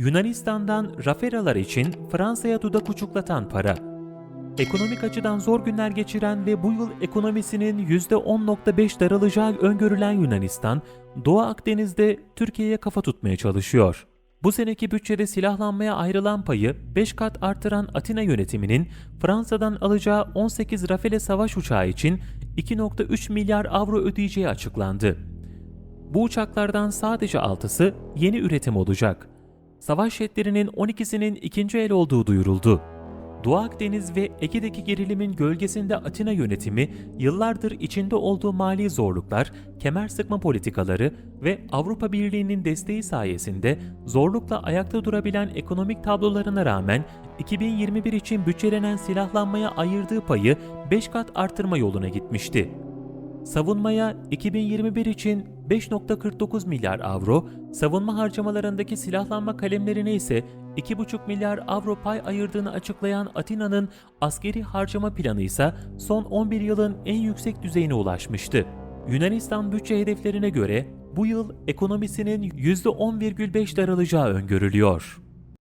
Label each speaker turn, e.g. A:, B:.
A: Yunanistan'dan Raferalar için Fransa'ya dudak uçuklatan para. Ekonomik açıdan zor günler geçiren ve bu yıl ekonomisinin %10.5 daralacağı öngörülen Yunanistan, Doğu Akdeniz'de Türkiye'ye kafa tutmaya çalışıyor. Bu seneki bütçede silahlanmaya ayrılan payı 5 kat artıran Atina yönetiminin Fransa'dan alacağı 18 Rafale savaş uçağı için 2.3 milyar avro ödeyeceği açıklandı. Bu uçaklardan sadece 6'sı yeni üretim olacak. Savaş jetlerinin 12'sinin ikinci el olduğu duyuruldu. Doğu Akdeniz ve Ege'deki gerilimin gölgesinde Atina yönetimi yıllardır içinde olduğu mali zorluklar, kemer sıkma politikaları ve Avrupa Birliği'nin desteği sayesinde zorlukla ayakta durabilen ekonomik tablolarına rağmen 2021 için bütçelenen silahlanmaya ayırdığı payı 5 kat artırma yoluna gitmişti. Savunmaya 2021 için 5.49 milyar avro, savunma harcamalarındaki silahlanma kalemlerine ise 2,5 milyar avro pay ayırdığını açıklayan Atina'nın askeri harcama planı ise son 11 yılın en yüksek düzeyine ulaşmıştı. Yunanistan bütçe hedeflerine göre bu yıl ekonomisinin %10,5 daralacağı öngörülüyor.